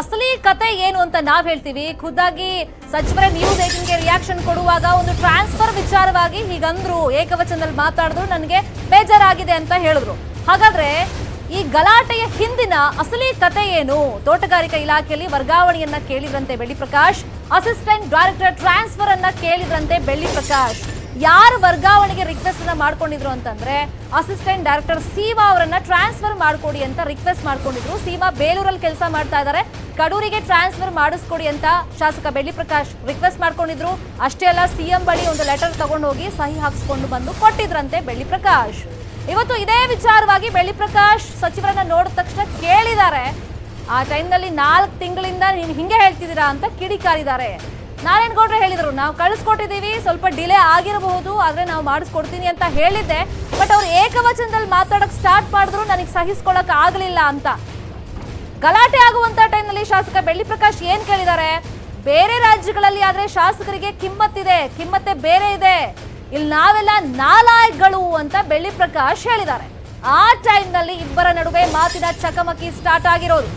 ಅಸಲಿ ಕತೆ ಏನು ಅಂತ ನಾವ್ ಹೇಳ್ತೀವಿ. ಖುದ್ದಾಗಿ ಸಚಿವರ ನ್ಯೂಸ್ ಏಟಿನ್ಗೆ ರಿಯಾಕ್ಷನ್ ಕೊಡುವಾಗ ಒಂದು ಟ್ರಾನ್ಸ್ಫರ್ ವಿಚಾರವಾಗಿ ಹೀಗಂದ್ರು ಏಕವಚನದಲ್ಲಿ ಮಾತಾಡಿದ್ರು, ನನಗೆ ಬೇಜಾರಾಗಿದೆ ಅಂತ ಹೇಳಿದ್ರು. ಹಾಗಾದ್ರೆ ಈ ಗಲಾಟೆಯ ಹಿಂದಿನ ಅಸಲಿ ಕತೆ ಏನು? ತೋಟಗಾರಿಕಾ ಇಲಾಖೆಯಲ್ಲಿ ವರ್ಗಾವಣೆಯನ್ನ ಕೇಳಿದ್ರಂತೆ Belli Prakash assistant director transfer ಅನ್ನ ಕೇಳಿದ್ರಂತೆ ಬೆಳ್ಳಿ ಪ್ರಕಾಶ್. ಯಾರು ವರ್ಗಾವಣೆಗೆ ರಿಕ್ವೆಸ್ಟ್ ಅನ್ನ ಮಾಡ್ಕೊಂಡಿದ್ರು ಅಂತಂದ್ರೆ ಅಸಿಸ್ಟೆಂಟ್ ಡೈರೆಕ್ಟರ್ ಸೀಮಾ ಅವರನ್ನ ಟ್ರಾನ್ಸ್ಫರ್ ಮಾಡ್ಕೊಡಿ ಅಂತ ರಿಕ್ವೆಸ್ಟ್ ಮಾಡ್ಕೊಂಡಿದ್ರು. ಸೀಮಾ ಬೇಲೂರಲ್ಲಿ ಕೆಲಸ ಮಾಡ್ತಾ ಇದ್ದಾರೆ ಕಡೂರಿಗೆ ಟ್ರಾನ್ಸ್ಫರ್ ಮಾಡಿಸ್ಕೊಡಿ ಅಂತ ಶಾಸಕ ಬೆಳ್ಳಿ ಪ್ರಕಾಶ್ ರಿಕ್ವೆಸ್ಟ್ ಮಾಡ್ಕೊಂಡಿದ್ರು. ಅಷ್ಟೇ ಅಲ್ಲ ಸಿಎಂ ಬಳಿ ಒಂದು ಲೆಟರ್ ತಗೊಂಡು ಹೋಗಿ ಸಹಿ ಹಾಕಿಸ್ಕೊಂಡು ಬಂದು ಕೊಟ್ಟಿದ್ರಂತೆ ಬೆಳ್ಳಿ ಪ್ರಕಾಶ್ ಇವತ್ತು ಇದೇ ವಿಚಾರವಾಗಿ ಬೆಳ್ಳಿ ಪ್ರಕಾಶ್ ಸಚಿವರನ್ನ ನೋಡಿದ ತಕ್ಷಣ ಕೇಳಿದ್ದಾರೆ. ಆ ಟೈಮ್ನಲ್ಲಿ ನಾಲ್ಕು ತಿಂಗಳಿಂದ ನೀನು ಹಿಂಗೆ ಹೇಳ್ತಿದ್ದೀರಾ ಅಂತ ಕಿಡಿಕಾರಿದ್ದಾರೆ. ನಾರಾಯಣಗೌಡ್ರೆ ಹೇಳಿದರು, ನಾವು ಕಳಿಸ್ಕೊಟ್ಟಿದ್ದೀವಿ, ಸ್ವಲ್ಪ ಡಿಲೇ ಆಗಿರಬಹುದು, ಆದರೆ ನಾವು ಮಾಡಿಸ್ಕೊಡ್ತೀನಿ ಅಂತ ಹೇಳಿದ್ದೆ. ಬಟ್ ಅವ್ರು ಏಕವಚನದಲ್ಲಿ ಮಾತಾಡೋಕ್ಕೆ ಸ್ಟಾರ್ಟ್ ಮಾಡಿದ್ರು, ನನಗೆ ಸಹಿಸ್ಕೊಳ್ಳೋಕೆ ಆಗಲಿಲ್ಲ ಅಂತ. ಗಲಾಟೆ ಆಗುವಂಥ ಟೈಮ್ನಲ್ಲಿ ಶಾಸಕ ಬೆಳ್ಳಿ ಪ್ರಕಾಶ್ ಏನು ಕೇಳಿದ್ದಾರೆ ಬೇರೆ ರಾಜ್ಯಗಳಲ್ಲಿ ಆದರೆ ಶಾಸಕರಿಗೆ ಕಿಮ್ಮತ್ತಿದೆ ಕಿಮ್ಮತ್ತೆ ಬೇರೆ ಇದೆ. ಇಲ್ಲಿ ನಾವೆಲ್ಲ ನಾಲಾಯಕ್ಗಳು ಅಂತ ಬೆಳ್ಳಿ ಪ್ರಕಾಶ್ ಹೇಳಿದ್ದಾರೆ. ಆ ಟೈಮ್ನಲ್ಲಿ ಇಬ್ಬರ ನಡುವೆ ಮಾತಿನ ಚಕಮಕಿ ಸ್ಟಾರ್ಟ್ ಆಗಿರೋದು.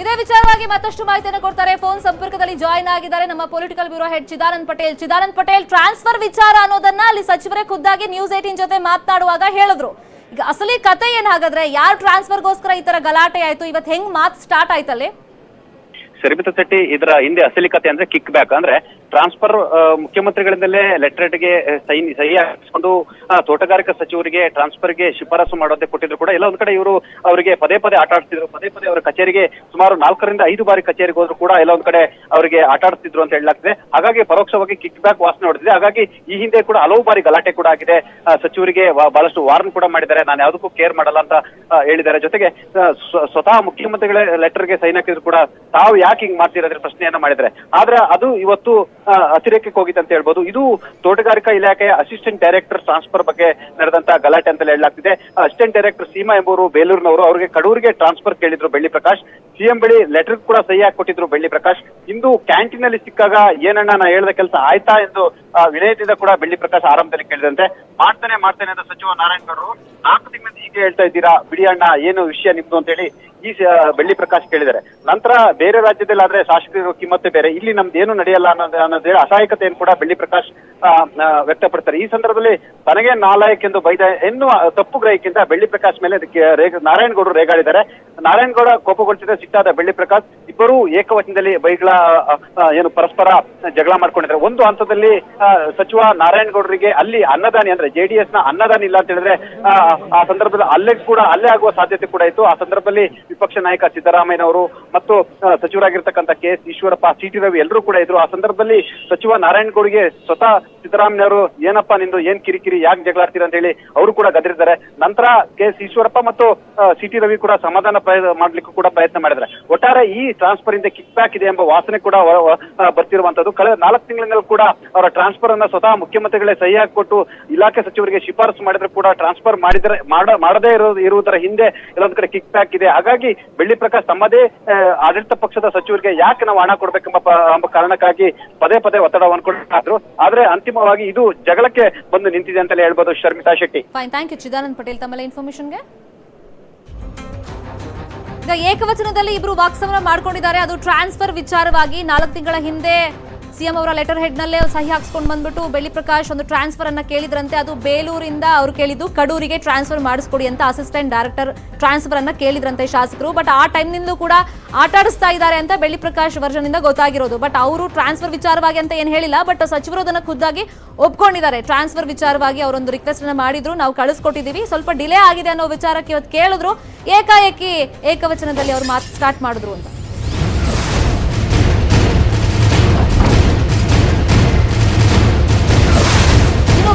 ಇದೇ ವಿಚಾರವಾಗಿ ಮತ್ತಷ್ಟು ಮಾಹಿತಿಯನ್ನು ಕೊಡ್ತಾರೆ. ಫೋನ್ ಸಂಪರ್ಕದಲ್ಲಿ ಜಾಯಿನ್ ಆಗಿದ್ದಾರೆ. ನಮ್ಮ political bureau head Chidanand Patel. Chidanand Patel transfer ವಿಚಾರ ಅನ್ನೋದನ್ನ ಅಲ್ಲಿ ಸಚಿವರೇ ಖುದ್ದಾಗಿ ನ್ಯೂಸ್ ಏಟೀನ್ ಜೊತೆ ಮಾತನಾಡುವಾಗ ಹೇಳಿದ್ರು. ಈಗ ಅಸಲಿ ಕತೆ ಏನ್ ಹಾಗಾದ್ರೆ? ಯಾರು ಟ್ರಾನ್ಸ್ಫರ್ಗೋಸ್ಕರ ಈ ತರ ಗಲಾಟೆ ಆಯ್ತು? ಇವತ್ತು ಹೆಂಗ್ ಮಾತ್ ಸ್ಟಾರ್ಟ್ ಆಯ್ತಲ್ಲಿ? ಶರಿಬಿತ ಶೆಟ್ಟಿ, ಇದರ ಹಿಂದೆ ಅಸಲಿ ಕತೆ ಅಂದ್ರೆ ಕಿಕ್ ಬ್ಯಾಕ್ ಅಂದ್ರೆ ಟ್ರಾನ್ಸ್ಫರ್ ಮುಖ್ಯಮಂತ್ರಿಗಳಿಂದಲೇ ಲೆಟರ್ಗೆ ಸಹಿ ಸಹಿ ಹಾಕಿಸ್ಕೊಂಡು ತೋಟಗಾರಿಕಾ ಸಚಿವರಿಗೆ ಟ್ರಾನ್ಸ್ಫರ್ಗೆ ಶಿಫಾರಸು ಮಾಡೋದೇ ಕೊಟ್ಟಿದ್ರು ಕೂಡ. ಎಲ್ಲ ಒಂದ್ ಕಡೆ ಇವರು ಅವರಿಗೆ ಪದೇ ಪದೇ ಆಟ ಆಡ್ತಿದ್ರು. ಪದೇ ಪದೇ ಅವರ ಕಚೇರಿಗೆ ಸುಮಾರು ನಾಲ್ಕರಿಂದ ಐದು ಬಾರಿ ಕಚೇರಿಗೆ ಹೋದ್ರು ಕೂಡ ಎಲ್ಲ ಒಂದ್ ಕಡೆ ಅವರಿಗೆ ಆಟ ಆಡ್ತಿದ್ರು ಅಂತ ಹೇಳಲಾಗ್ತದೆ. ಹಾಗಾಗಿ ಪರೋಕ್ಷವಾಗಿ ಕಿಕ್ ಬ್ಯಾಕ್ ವಾಸನೆ ಹೊಡೆದಿದೆ. ಹಾಗಾಗಿ ಈ ಹಿಂದೆ ಕೂಡ ಹಲವು ಬಾರಿ ಗಲಾಟೆ ಕೂಡ ಆಗಿದೆ. ಸಚಿವರಿಗೆ ಬಹಳಷ್ಟು ವಾರ್ನ್ ಕೂಡ ಮಾಡಿದ್ದಾರೆ. ನಾನು ಯಾವುದಕ್ಕೂ ಕೇರ್ ಮಾಡಲ್ಲ ಅಂತ ಹೇಳಿದ್ದಾರೆ. ಜೊತೆಗೆ ಸ್ವತಃ ಮುಖ್ಯಮಂತ್ರಿಗಳ ಲೆಟರ್ಗೆ ಸೈನ್ ಹಾಕಿದ್ರು ಕೂಡ ತಾವು ಯಾಕೆ ಹಿಂಗ್ ಮಾಡ್ತಿರೋದ್ರೆ ಪ್ರಶ್ನೆಯನ್ನ ಮಾಡಿದ್ರೆ. ಆದ್ರೆ ಅದು ಇವತ್ತು ಅತಿರೇಕಕ್ಕೆ ಹೋಗಿದೆ ಅಂತ ಹೇಳ್ಬೋದು. ಇದು ತೋಟಗಾರಿಕಾ ಇಲಾಖೆಯ ಅಸಿಸ್ಟೆಂಟ್ ಡೈರೆಕ್ಟರ್ ಟ್ರಾನ್ಸ್ಫರ್ ಬಗ್ಗೆ ನಡೆದಂತ ಗಲಾಟೆ ಅಂತ ಹೇಳಲಾಗ್ತಿದೆ. ಅಸಿಸ್ಟೆಂಟ್ ಡೈರೆಕ್ಟರ್ ಸೀಮಾ ಎಂಬುವರು ಬೇಲೂರಿನವರು. ಅವರಿಗೆ ಕಡೂರಿಗೆ ಟ್ರಾನ್ಸ್ಫರ್ ಕೇಳಿದ್ರು ಬೆಳ್ಳಿ ಪ್ರಕಾಶ್. ಸಿಎಂ ಬಳಿ ಲೆಟರ್ ಕೂಡ ಸಹಿ ಕೊಟ್ಟಿದ್ರು ಬೆಳ್ಳಿ ಪ್ರಕಾಶ್. ಇಂದು ಕ್ಯಾಂಟೀನ್ ಅಲ್ಲಿ ಸಿಕ್ಕಾಗ ಏನಣ್ಣ ನಾ ಹೇಳ್ದ ಕೆಲಸ ಆಯ್ತಾ ಎಂದು ವಿನಯದಿಂದ ಕೂಡ ಬೆಳ್ಳಿ ಪ್ರಕಾಶ್ ಆರಂಭದಲ್ಲಿ ಕೇಳಿದಂತೆ. ಮಾಡ್ತಾನೆ ಮಾಡ್ತಾನೆ ಅಂತ ಸಚಿವ ನಾರಾಯಣಗೌಡರು ನಾಲ್ಕು ತಿಂಗಳಿಂದ ಹೀಗೆ ಹೇಳ್ತಾ ಇದ್ದೀರಾ, ಬಿಡಿ ಅಣ್ಣ, ಏನು ವಿಷಯ ನಿಮ್ದು ಅಂತ ಹೇಳಿ ಈ ಬೆಳ್ಳಿ ಪ್ರಕಾಶ್ ಕೇಳಿದ್ದಾರೆ. ನಂತರ ಬೇರೆ ರಾಜ್ಯದಲ್ಲಿ ಆದ್ರೆ ಶಾಸಕರು ಕಿಮ್ಮತ್ತೆ ಬೇರೆ. ಇಲ್ಲಿ ನಮ್ದು ಏನು ನಡೆಯಲ್ಲ ಅನ್ನೋದು ಅನ್ನೋದು ಹೇಳಿ ಅಸಹಾಯಕತೆಯನ್ನು ಕೂಡ ಬೆಳ್ಳಿ ಪ್ರಕಾಶ್ ವ್ಯಕ್ತಪಡ್ತಾರೆ ಈ ಸಂದರ್ಭದಲ್ಲಿ ತನಗೆ ನಾಲಾಯಕ್ ಎಂದು ಬೈದ, ಎನ್ನುವ ತಪ್ಪು ಗ್ರಹಿಕೆಯಿಂದ ಬೆಳ್ಳಿ ಪ್ರಕಾಶ್ ಮೇಲೆ ನಾರಾಯಣಗೌಡರು ರೇಗಾಡಿದ್ದಾರೆ. ನಾರಾಯಣಗೌಡ ಕೋಪಗೊಳಿಸಿದ ಸಿಟ್ಟಾದ ಬೆಳ್ಳಿ ಪ್ರಕಾಶ್ ಇಬ್ಬರು ಏಕವಚನದಲ್ಲಿ ಬೈಗಳ ಏನು ಪರಸ್ಪರ ಜಗಳ ಮಾಡ್ಕೊಂಡಿದ್ದಾರೆ. ಒಂದು ಹಂತದಲ್ಲಿ ಸಚಿವ ನಾರಾಯಣಗೌಡರಿಗೆ ಅಲ್ಲಿ ಅನ್ನದಾನಿ ಅಂದ್ರೆ ಜೆಡಿಎಸ್ನ ಅನ್ನದಾನಿ ಇಲ್ಲ ಅಂತ ಹೇಳಿದ್ರೆ ಆ, ಸಂದರ್ಭದಲ್ಲಿ ಅಲ್ಲೇ ಕೂಡ ಅಲ್ಲೇ ಆಗುವ ಸಾಧ್ಯತೆ ಕೂಡ ಇತ್ತು. ಆ ಸಂದರ್ಭದಲ್ಲಿ ವಿಪಕ್ಷ ನಾಯಕ ಸಿದ್ದರಾಮಯ್ಯನವರು ಮತ್ತು ಸಚಿವರಾಗಿರ್ತಕ್ಕಂಥ K S Eshwarappa C T Ravi ಎಲ್ಲರೂ ಕೂಡ ಇದ್ರು. ಆ ಸಂದರ್ಭದಲ್ಲಿ ಸಚಿವ ನಾರಾಯಣಗೌಡರಿಗೆ ಸ್ವತಃ ಸಿದ್ದರಾಮಯ್ಯವರು ಏನಪ್ಪ ನಿಂದು ಏನ್ ಕಿರಿಕಿರಿ ಯಾಕೆ ಜಗಳಾಡ್ತೀರ ಅಂತ ಹೇಳಿ ಅವರು ಕೂಡ ಗದರಿದ್ದಾರೆ. ನಂತರ ಕೆ ಎಸ್ ಈಶ್ವರಪ್ಪ ಮತ್ತು ಸಿ ಟಿ ರವಿ ಕೂಡ ಸಮಾಧಾನ ಮಾಡ್ಲಿಕ್ಕೂ ಕೂಡ ಪ್ರಯತ್ನ ಮಾಡಿದ್ದಾರೆ. ಒಟ್ಟಾರೆ ಈ ಟ್ರಾನ್ಸ್ಫರ್ ಇಂದ ಕಿಕ್ ಬ್ಯಾಕ್ ಇದೆ ಎಂಬ ವಾಸನೆ ಕೂಡ ಬರ್ತಿರುವಂತದ್ದು. ಕಳೆದ ನಾಲ್ಕು ತಿಂಗಳಿನಲ್ಲಿ ಕೂಡ ಅವರ ಟ್ರಾನ್ಸ್ಫರ್ ಅನ್ನ ಸ್ವತಃ ಮುಖ್ಯಮಂತ್ರಿಗಳೇ ಸಹಿ ಹಾಕಿಕೊಟ್ಟು ಇಲಾಖೆ ಸಚಿವರಿಗೆ ಶಿಫಾರಸು ಮಾಡಿದ್ರೆ ಕೂಡ ಟ್ರಾನ್ಸ್ಫರ್ ಮಾಡಿದ್ರೆ, ಮಾಡ ಮಾಡದೇ ಇರೋದು ಇರುವುದರ ಹಿಂದೆ ಕೆಲವೊಂದು ಕಡೆ ಕಿಕ್ ಬ್ಯಾಕ್ ಇದೆ. ಹಾಗಾಗಿ ಬೆಳ್ಳಿ ಪ್ರಕಾಶ್ ತಮ್ಮದೇ ಆಡಳಿತ ಪಕ್ಷದ ಸಚಿವರಿಗೆ ಯಾಕೆ ನಾವು ಹಣ ಕೊಡ್ಬೇಕೆಂಬ ಎಂಬ ಕಾರಣಕ್ಕಾಗಿ ಪದೇ ಪದೇ ಒತ್ತಡವನ್ನು ಆದ್ರು ಆದ್ರೆ ಅಂತಿಮವಾಗಿ ಇದು ಜಗಳಕ್ಕೆ ಬಂದು ನಿಂತಿದೆ ಅಂತಲೇ ಹೇಳ್ಬೋದು ಶರ್ಮಿತಾ ಶೆಟ್ಟಿ. ಫೈನ್ ಚಿದಾನಂದ್ ಪಟೇಲ್ ತಮ್ಮೆಲ್ಲ ಇನ್ಫಾರ್ಮೇಶನ್ಗೆ ಈಗ ಏಕವಚನದಲ್ಲಿ ಇಬ್ರು ವಾಕ್ಸಮರ ಮಾಡ್ಕೊಂಡಿದ್ದಾರೆ. ಅದು ಟ್ರಾನ್ಸ್ಫರ್ ವಿಚಾರವಾಗಿ ನಾಲ್ಕು ತಿಂಗಳ ಹಿಂದೆ ಸಿಎಂ ಅವರ ಲೆಟರ್ ಹೆಡ್ ನಲ್ಲೇ ಸಹಿ ಹಾಕ್ಸ್ಕೊಂಡು ಬಂದ್ಬಿಟ್ಟು ಬೆಳ್ಳಿ ಪ್ರಕಾಶ್ ಒಂದು ಟ್ರಾನ್ಸ್ಫರ್ ಅನ್ನ ಕೇಳಿದ್ರಂತೆ, ಅದು ಬೇಲೂರಿಂದ ಅವರು ಕೇಳಿದ್ದು ಕಡೂರಿಗೆ ಟ್ರಾನ್ಸ್ಫರ್ ಮಾಡಿಸ್ಕೊಡಿ ಅಂತ ಅಸಿಸ್ಟೆಂಟ್ ಡೈರೆಕ್ಟರ್ ಟ್ರಾನ್ಸ್ಫರ್ ಅನ್ನ ಕೇಳಿದ್ರಂತೆ ಶಾಸಕರು. ಬಟ್ ಆ ಟೈಮ್ನಿಂದಲೂ ಕೂಡ ಆಟಾಡಿಸ್ತಾ ಇದ್ದಾರೆ ಅಂತ ಬೆಳ್ಳಿ ಪ್ರಕಾಶ್ ವರ್ಷನ್ ಇಂದ ಗೊತ್ತಾಗಿರೋದು. ಬಟ್ ಅವರು ಟ್ರಾನ್ಸ್ಫರ್ ವಿಚಾರವಾಗಿ ಅಂತ ಏನು ಹೇಳಿಲ್ಲ, ಬಟ್ ಸಚಿವರು ಅದನ್ನ ಖುದ್ದಾಗಿ ಒಪ್ಕೊಂಡಿದ್ದಾರೆ. ಟ್ರಾನ್ಸ್ಫರ್ ವಿಚಾರವಾಗಿ ಅವರೊಂದು ರಿಕ್ವೆಸ್ಟ್ ಅನ್ನ ಮಾಡಿದ್ರು, ನಾವು ಕಳಿಸ್ಕೊಟ್ಟಿದ್ದೀವಿ. ಸ್ವಲ್ಪ ಡಿಲೇ ಆಗಿದೆ ಅನ್ನೋ ವಿಚಾರಕ್ಕೆ ಇವತ್ತು ಕೇಳಿದ್ರು. ಏಕಾಏಕಿ ಏಕವಚನದಲ್ಲಿ ಅವರು ಮಾತು ಸ್ಟಾರ್ಟ್ ಮಾಡಿದ್ರು ಅಂತ.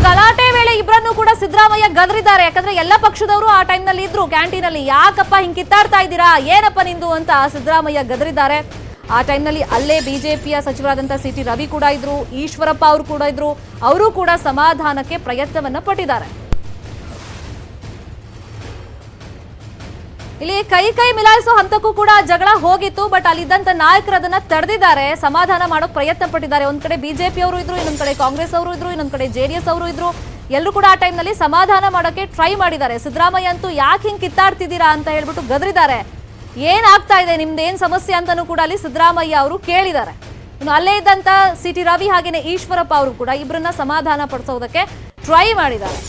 ಗಲಾಟೆ ವೇಳೆ ಇಬ್ಬರನ್ನು ಕೂಡ ಸಿದ್ದರಾಮಯ್ಯ ಗದರಿದ್ದಾರೆ. ಯಾಕಂದ್ರೆ ಎಲ್ಲ ಪಕ್ಷದವರು ಆ ಟೈಮ್ನಲ್ಲಿ ಇದ್ರು. ಕ್ಯಾಂಟೀನ್ ಅಲ್ಲಿ ಯಾಕಪ್ಪ ಹಿಂಗ್ ಕಿತ್ತಾಡ್ತಾ ಇದ್ದೀರಾ? ಏನಪ್ಪ ನಿಂದು ಅಂತ ಸಿದ್ದರಾಮಯ್ಯ ಗದರಿದ್ದಾರೆ. ಆ ಟೈಮ್ನಲ್ಲಿ ಅಲ್ಲೇ ಬಿಜೆಪಿಯ ಸಚಿವರಾದಂತಹ ಸಿ ಟಿ ರವಿ ಕೂಡ ಇದ್ರು. ಈಶ್ವರಪ್ಪ ಅವರು ಕೂಡ ಇದ್ರು. ಅವರು ಕೂಡ ಸಮಾಧಾನಕ್ಕೆ ಪ್ರಯತ್ನವನ್ನ ಪಟ್ಟಿದ್ದಾರೆ. ಇಲ್ಲಿ ಕೈ ಕೈ ಮಿಲಾಯಿಸೋ ಹಂತಕ್ಕೂ ಕೂಡ ಜಗಳ ಹೋಗಿತ್ತು ಬಟ್ ಅಲ್ಲಿದ್ದಂತ ನಾಯಕರು ಅದನ್ನ ತಡೆದಿದ್ದಾರೆ. ಸಮಾಧಾನ ಮಾಡೋಕ್ ಪ್ರಯತ್ನ ಪಟ್ಟಿದ್ದಾರೆ. ಒಂದ್ ಕಡೆ ಬಿಜೆಪಿ ಅವರು ಇದ್ರು, ಇನ್ನೊಂದ್ ಕಡೆ ಕಾಂಗ್ರೆಸ್ ಅವರು ಇದ್ರು, ಇನ್ನೊಂದ್ ಕಡೆ ಜೆಡಿಎಸ್ ಅವರು ಇದ್ರು. ಎಲ್ಲರೂ ಕೂಡ ಆ ಟೈಮ್ನಲ್ಲಿ ಸಮಾಧಾನ ಮಾಡೋಕೆ ಟ್ರೈ ಮಾಡಿದ್ದಾರೆ. ಸಿದ್ದರಾಮಯ್ಯ ಅಂತೂ ಯಾಕೆ ಹಿಂಗ್ ಕಿತ್ತಾಡ್ತಿದ್ದೀರಾ ಅಂತ ಹೇಳ್ಬಿಟ್ಟು ಗದರಿದ್ದಾರೆ. ಏನಾಗ್ತಾ ಇದೆ? ನಿಮ್ದು ಏನ್ ಸಮಸ್ಯೆ ಅಂತಾನೂ ಕೂಡ ಅಲ್ಲಿ ಸಿದ್ದರಾಮಯ್ಯ ಅವರು ಕೇಳಿದ್ದಾರೆ. ಇನ್ನು ಅಲ್ಲೇ ಇದ್ದಂತ ಸಿ ಟಿ ರವಿ ಹಾಗೇನೆ ಈಶ್ವರಪ್ಪ ಅವರು ಕೂಡ ಇಬ್ಬರನ್ನ ಸಮಾಧಾನ ಪಡಿಸೋದಕ್ಕೆ ಟ್ರೈ ಮಾಡಿದ್ದಾರೆ.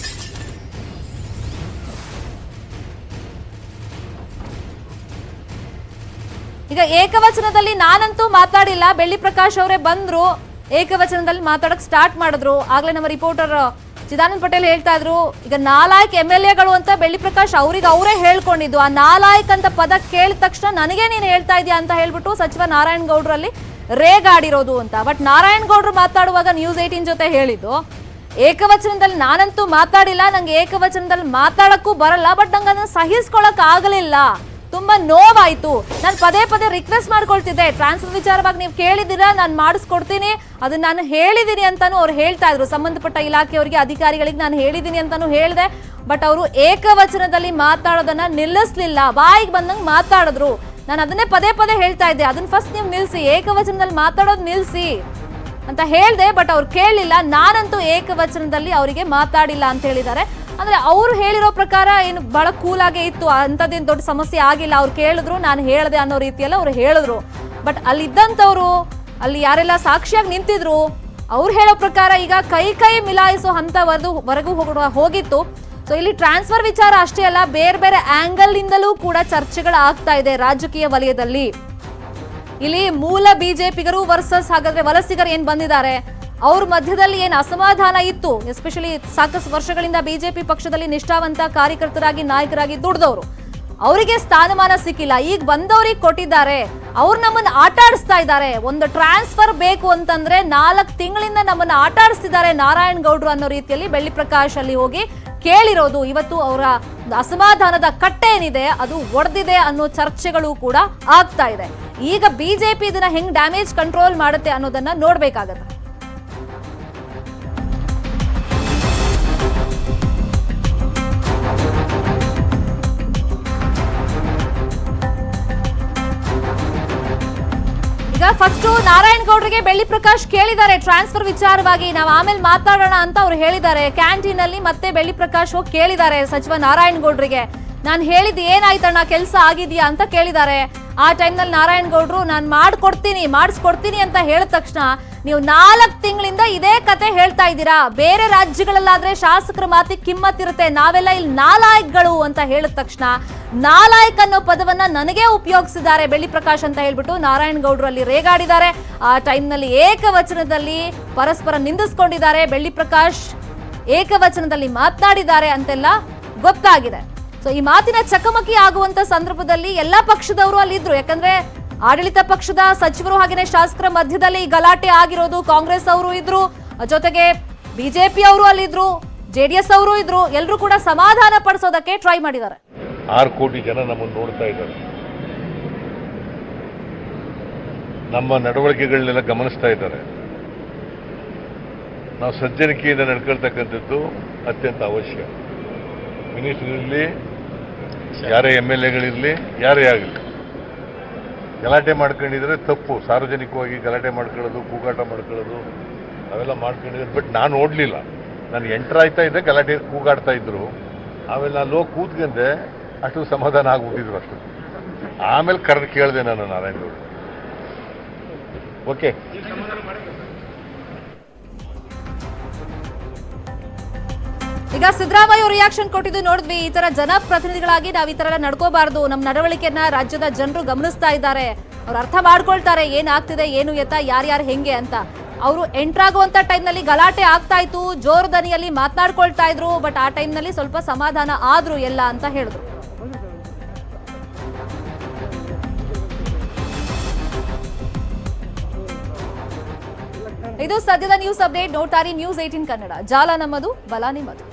ಈಗ ಏಕವಚನದಲ್ಲಿ ನಾನಂತೂ ಮಾತಾಡಿಲ್ಲ. ಬೆಳ್ಳಿ ಪ್ರಕಾಶ್ ಅವರೇ ಬಂದ್ರು. ಏಕವಚನದಲ್ಲಿ ಮಾತಾಡಕ್ ಸ್ಟಾರ್ಟ್ ಮಾಡಿದ್ರು. ಆಗ್ಲೇ ನಮ್ಮ ರಿಪೋರ್ಟರ್ ಚಿದಾನಂದ್ ಪಟೇಲ್ ಹೇಳ್ತಾ ಇದ್ರು, ಈಗ ನಾಲಾಯಕ್ ಎಂ ಎಲ್ ಎಗಳು ಅಂತ ಬೆಳ್ಳಿ ಪ್ರಕಾಶ್ ಅವ್ರಿಗೆ ಅವರೇ ಹೇಳ್ಕೊಂಡಿದ್ದು. ಆ ನಾಲಾಯಕ್ ಅಂತ ಪದ ಕೇಳಿದ ತಕ್ಷಣ ನನಗೆ ನೀನು ಹೇಳ್ತಾ ಇದೀಯ ಅಂತ ಹೇಳ್ಬಿಟ್ಟು ಸಚಿವ ನಾರಾಯಣ್ ಗೌಡ್ರಲ್ಲಿ ರೇಗಾಡಿರೋದು ಅಂತ. ಬಟ್ ನಾರಾಯಣ್ ಗೌಡ್ರು ಮಾತಾಡುವಾಗ ನ್ಯೂಸ್ ಏಟೀನ್ ಜೊತೆ ಹೇಳಿದ್ದು, ಏಕವಚನದಲ್ಲಿ ನಾನಂತೂ ಮಾತಾಡಿಲ್ಲ. ನಂಗೆ ಏಕವಚನದಲ್ಲಿ ಮಾತಾಡಕ್ಕೂ ಬರಲ್ಲ. ಬಟ್ ನಂಗೆ ಅದನ್ನ ಸಹಿಸ್ಕೊಳಕ್ ಆಗಲಿಲ್ಲ. ತುಂಬಾ ನೋವಾಯ್ತು. ನಾನು ಪದೇ ಪದೇ ರಿಕ್ವೆಸ್ಟ್ ಮಾಡ್ಕೊಳ್ತಿದ್ದೆ. ಟ್ರಾನ್ಸ್ಫರ್ ವಿಚಾರವಾಗಿ ನೀವು ಕೇಳಿದಿರಾ ನಾನು ಮಾಡಿಸ್ಕೊಡ್ತೀನಿ. ಅದನ್ನ ನಾನು ಹೇಳಿದ್ದೀನಿ ಅಂತಾನು ಅವ್ರು ಹೇಳ್ತಾ ಇದ್ರು. ಸಂಬಂಧಪಟ್ಟ ಇಲಾಖೆಯವರಿಗೆ, ಅಧಿಕಾರಿಗಳಿಗೆ ನಾನು ಹೇಳಿದ್ದೀನಿ ಅಂತಾನು ಹೇಳಿದೆ. ಬಟ್ ಅವರು ಏಕವಚನದಲ್ಲಿ ಮಾತಾಡೋದನ್ನ ನಿಲ್ಲಿಸ್ಲಿಲ್ಲ. ಬಾಯಿಗೆ ಬಂದಂಗೆ ಮಾತಾಡಿದ್ರು. ನಾನು ಅದನ್ನೇ ಪದೇ ಪದೇ ಹೇಳ್ತಾ ಇದ್ದೆ. ಅದನ್ನ ಫಸ್ಟ್ ನೀವು ನಿಲ್ಸಿ. ಏಕವಚನದಲ್ಲಿ ಮಾತಾಡೋದು ನಿಲ್ಸಿ ಅಂತ ಹೇಳಿದೆ. ಬಟ್ ಅವ್ರು ಕೇಳಲಿಲ್ಲ ನಾನಂತೂ ಏಕವಚನದಲ್ಲಿ ಅವರಿಗೆ ಮಾತಾಡಿಲ್ಲ ಅಂತ ಹೇಳಿದ್ದಾರೆ. ಅಂದ್ರೆ ಅವ್ರು ಹೇಳಿರೋ ಪ್ರಕಾರ ಏನು ಬಹಳ ಕೂಲ್ ಆಗೇ ಇತ್ತು, ಅಂಥದ್ದೇನು ದೊಡ್ಡ ಸಮಸ್ಯೆ ಆಗಿಲ್ಲ. ಅವ್ರು ಕೇಳಿದ್ರು, ನಾನು ಹೇಳದೆ ಅನ್ನೋ ರೀತಿಯಲ್ಲ ಅವ್ರು ಹೇಳಿದ್ರು. ಬಟ್ ಅಲ್ಲಿದ್ದಂಥವ್ರು, ಅಲ್ಲಿ ಯಾರೆಲ್ಲ ಸಾಕ್ಷಿಯಾಗಿ ನಿಂತಿದ್ರು, ಅವ್ರು ಹೇಳೋ ಪ್ರಕಾರ ಈಗ ಕೈ ಕೈ ಮಿಲಾಯಿಸೋ ಹಂತವರೆಗೂ ವರೆಗೂ ಹೋಗ ಹೋಗಿತ್ತು. ಸೊ ಇಲ್ಲಿ ಟ್ರಾನ್ಸ್ಫರ್ ವಿಚಾರ ಅಷ್ಟೇ ಅಲ್ಲ, ಬೇರೆ ಬೇರೆ ಆಂಗಲ್ ನಿಂದಲೂ ಕೂಡ ಚರ್ಚೆಗಳು ಆಗ್ತಾ ಇದೆ ರಾಜಕೀಯ ವಲಯದಲ್ಲಿ. ಇಲ್ಲಿ ಮೂಲ ಬಿಜೆಪಿಗರು ವರ್ಸಸ್ ಹಾಗಾದ್ರೆ ವಲಸಿಗರು ಏನ್ ಬಂದಿದ್ದಾರೆ? ಅವ್ರ ಮಧ್ಯದಲ್ಲಿ ಏನು ಅಸಮಾಧಾನ ಇತ್ತು? ಎಸ್ಪೆಷಲಿ ಸಾಕಷ್ಟು ವರ್ಷಗಳಿಂದ ಬಿಜೆಪಿ ಪಕ್ಷದಲ್ಲಿ ನಿಷ್ಠಾವಂತ ಕಾರ್ಯಕರ್ತರಾಗಿ, ನಾಯಕರಾಗಿ ದುಡ್ದವರು. ಅವರಿಗೆ ಸ್ಥಾನಮಾನ ಸಿಕ್ಕಿಲ್ಲ. ಈಗ ಬಂದವ್ರಿಗೆ ಕೊಟ್ಟಿದ್ದಾರೆ. ಅವ್ರು ನಮ್ಮನ್ನ ಆಟಾಡಿಸ್ತಾ ಇದ್ದಾರೆ. ಒಂದು ಟ್ರಾನ್ಸ್ಫರ್ ಬೇಕು ಅಂತಂದ್ರೆ ನಾಲ್ಕು ತಿಂಗಳಿಂದ ನಮ್ಮನ್ನ ಆಟಾಡಿಸ್ತಿದ್ದಾರೆ ನಾರಾಯಣ್ ಗೌಡ್ರು ಅನ್ನೋ ರೀತಿಯಲ್ಲಿ ಬೆಳ್ಳಿ ಪ್ರಕಾಶ್ ಅಲ್ಲಿ ಹೋಗಿ ಕೇಳಿರೋದು. ಇವತ್ತು ಅವರ ಅಸಮಾಧಾನದ ಕಟ್ಟೆ ಏನಿದೆ, ಅದು ಒಡೆದಿದೆ ಅನ್ನೋ ಚರ್ಚೆಗಳು ಕೂಡ ಆಗ್ತಾ ಇದೆ. ಈಗ ಬಿಜೆಪಿ ಇದನ್ನ ಹೆಂಗ್ ಡ್ಯಾಮೇಜ್ ಕಂಟ್ರೋಲ್ ಮಾಡುತ್ತೆ ಅನ್ನೋದನ್ನ ನೋಡ್ಬೇಕಾಗತ್ತೆ. ಫಸ್ಟ್ ನಾರಾಯಣ್ ಗೌಡ್ರಿಗೆ ಬೆಳ್ಳಿ ಪ್ರಕಾಶ್ ಕೇಳಿದ್ದಾರೆ. ಟ್ರಾನ್ಸ್ಫರ್ ವಿಚಾರವಾಗಿ ನಾವು ಆಮೇಲೆ ಮಾತಾಡೋಣ ಅಂತ ಅವ್ರು ಹೇಳಿದ್ದಾರೆ. ಕ್ಯಾಂಟೀನ್ ಅಲ್ಲಿ ಮತ್ತೆ ಬೆಳ್ಳಿ ಪ್ರಕಾಶ್ ಹೋಗಿ ಕೇಳಿದ್ದಾರೆ ಸಚಿವ ನಾರಾಯಣ್ ಗೌಡ್ರಿಗೆ. ನಾನು ಹೇಳಿದ್ದು ಏನಾಯ್ತಣ್ಣ ಕೆಲಸ ಆಗಿದೆಯಾ ಅಂತ ಕೇಳಿದ್ದಾರೆ. ಆ ಟೈಮ್ನಲ್ಲಿ ನಾರಾಯಣ್ ಗೌಡ್ರು, ನಾನು ಮಾಡ್ಕೊಡ್ತೀನಿ, ಮಾಡಿಸ್ಕೊಡ್ತೀನಿ ಅಂತ ಹೇಳಿದ ತಕ್ಷಣ ನೀವು ನಾಲ್ಕು ತಿಂಗಳಿಂದ ಇದೇ ಕತೆ ಹೇಳ್ತಾ ಇದ್ದೀರಾ? ಬೇರೆ ರಾಜ್ಯಗಳಲ್ಲಾದ್ರೆ ಶಾಸಕರ ಮಾತಿಗೆ ಕಿಮ್ಮತ್ತಿರುತ್ತೆ ನಾವೆಲ್ಲ ಇಲ್ಲಿ ನಾಲಾಯಕ್ಗಳು ಅಂತ ಹೇಳಿದ ತಕ್ಷಣ ನಾಲಾಯಕ್ ಅನ್ನೋ ಪದವನ್ನ ನನಗೆ ಉಪಯೋಗಿಸಿದ್ದಾರೆ ಬೆಳ್ಳಿ ಪ್ರಕಾಶ್ ಅಂತ ಹೇಳ್ಬಿಟ್ಟು ನಾರಾಯಣ್ ಗೌಡ್ರು ಅಲ್ಲಿ ರೇಗಾಡಿದ್ದಾರೆ. ಆ ಟೈಮ್ನಲ್ಲಿ ಏಕವಚನದಲ್ಲಿ ಪರಸ್ಪರ ನಿಂದಿಸ್ಕೊಂಡಿದ್ದಾರೆ. ಬೆಳ್ಳಿ ಪ್ರಕಾಶ್ ಏಕವಚನದಲ್ಲಿ ಮಾತನಾಡಿದ್ದಾರೆ ಅಂತೆಲ್ಲ ಗೊತ್ತಾಗಿದೆ. ಸೊ ಈ ಮಾತಿನ ಚಕಮಕಿ ಆಗುವಂತ ಸಂದರ್ಭದಲ್ಲಿ ಎಲ್ಲಾ ಪಕ್ಷದವರು ಅಲ್ಲಿ ಇದ್ರು ಯಾಕಂದ್ರೆ ಆಡಳಿತ ಪಕ್ಷದ ಸಚಿವರು ಹಾಗೇನೆ ಶಾಸಕರ ಮಧ್ಯದಲ್ಲಿ ಗಲಾಟೆ ಆಗಿರೋದು ಕಾಂಗ್ರೆಸ್ ಅವರು ಇದ್ರು. ಜೊತೆಗೆ ಬಿಜೆಪಿ ಅವರು ಅಲ್ಲಿದ್ರು ಜೆಡಿಎಸ್ ಅವರು ಇದ್ರು. ಎಲ್ಲರೂ ಕೂಡ ಸಮಾಧಾನ ಪಡಿಸೋದಕ್ಕೆ ಟ್ರೈ ಮಾಡಿದ್ದಾರೆ. ಆರು ಕೋಟಿ ಜನ ನಮ್ಮನ್ನು ನೋಡ್ತಾ ಇದ್ದಾರೆ. ನಮ್ಮ ನಡವಳಿಕೆಗಳನ್ನೆಲ್ಲ ಗಮನಿಸ್ತಾ ಇದ್ದಾರೆ. ನಾವು ಸಜ್ಜನಿಕೆಯಿಂದ ನಡ್ಕೊಳ್ತಕ್ಕಂಥದ್ದು ಅತ್ಯಂತ ಅವಶ್ಯ. ಮಿನಿಸ್ಟರ್ ಇರಲಿ ಯಾರೇ ಎಂ ಎಲ್ ಎಗಳಿರಲಿ, ಯಾರೇ ಆಗಲಿ, ಗಲಾಟೆ ಮಾಡ್ಕೊಂಡಿದ್ರೆ ತಪ್ಪು. ಸಾರ್ವಜನಿಕವಾಗಿ ಗಲಾಟೆ ಮಾಡ್ಕೊಳ್ಳೋದು, ಕೂಗಾಟ ಮಾಡ್ಕೊಳ್ಳೋದು, ಅವೆಲ್ಲ ಮಾಡ್ಕೊಂಡಿದ್ರು, ಬಟ್ ನಾನು ನೋಡಲಿಲ್ಲ ನಾನು ಎಂಟರ್ ಆಯ್ತಾ ಇದ್ದೆ, ಗಲಾಟೆ ಕೂಗಾಡ್ತಾ ಇದ್ರು. ಆಮೇಲೆ ನಾನು ಹೋಗಿ ಕೂತ್ಕೊಂಡೆ, ಅಷ್ಟು ಸಮಾಧಾನ ಆಗ್ಬಿಟ್ಟಿದ್ರು ಅಷ್ಟು. ಆಮೇಲೆ ಕರೆದು ಕೇಳಿದೆ ನಾನು ನಾರಾಯಣಗೌಡ ಓಕೆ. ಈಗ ಸಿದ್ದರಾಮಯ್ಯ ರಿಯಾಕ್ಷನ್ ಕೊಟ್ಟಿದ್ದು ನೋಡಿದ್ವಿ. ಈ ತರ ಜನಪ್ರತಿನಿಧಿಗಳಾಗಿ ನಾವು ಈ ತರ ಎಲ್ಲ ನಡ್ಕೋಬಾರ್ದು. ನಮ್ಮ ನಡವಳಿಕೆಯನ್ನ ರಾಜ್ಯದ ಜನರು ಗಮನಿಸ್ತಾ ಇದ್ದಾರೆ. ಅವ್ರು ಅರ್ಥ ಮಾಡ್ಕೊಳ್ತಾರೆ. ಏನಾಗ್ತಿದೆ ಏನು ಎತ್ತ ಯಾರ್ಯಾರು ಹೆಂಗೆ ಅಂತ. ಅವರು ಎಂಟ್ರಾಗುವಂತ ಟೈಮ್ನಲ್ಲಿ ಗಲಾಟೆ ಆಗ್ತಾ ಇತ್ತು. ಜೋರು ದನಿಯಲ್ಲಿ ಮಾತನಾಡ್ಕೊಳ್ತಾ ಇದ್ರು. ಬಟ್ ಆ ಟೈಮ್ನಲ್ಲಿ ಸ್ವಲ್ಪ ಸಮಾಧಾನ ಆದ್ರು ಎಲ್ಲ ಅಂತ ಹೇಳಿದ್ರು ಇದು ಸದ್ಯದ ನ್ಯೂಸ್ ಅಪ್ಡೇಟ್ ನೋಟಾರಿ ನ್ಯೂಸ್ ಏಟೀನ್ ಕನ್ನಡ. ಜಾಲ ನಮ್ಮದು ಬಲ ನಿಮ್ಮದು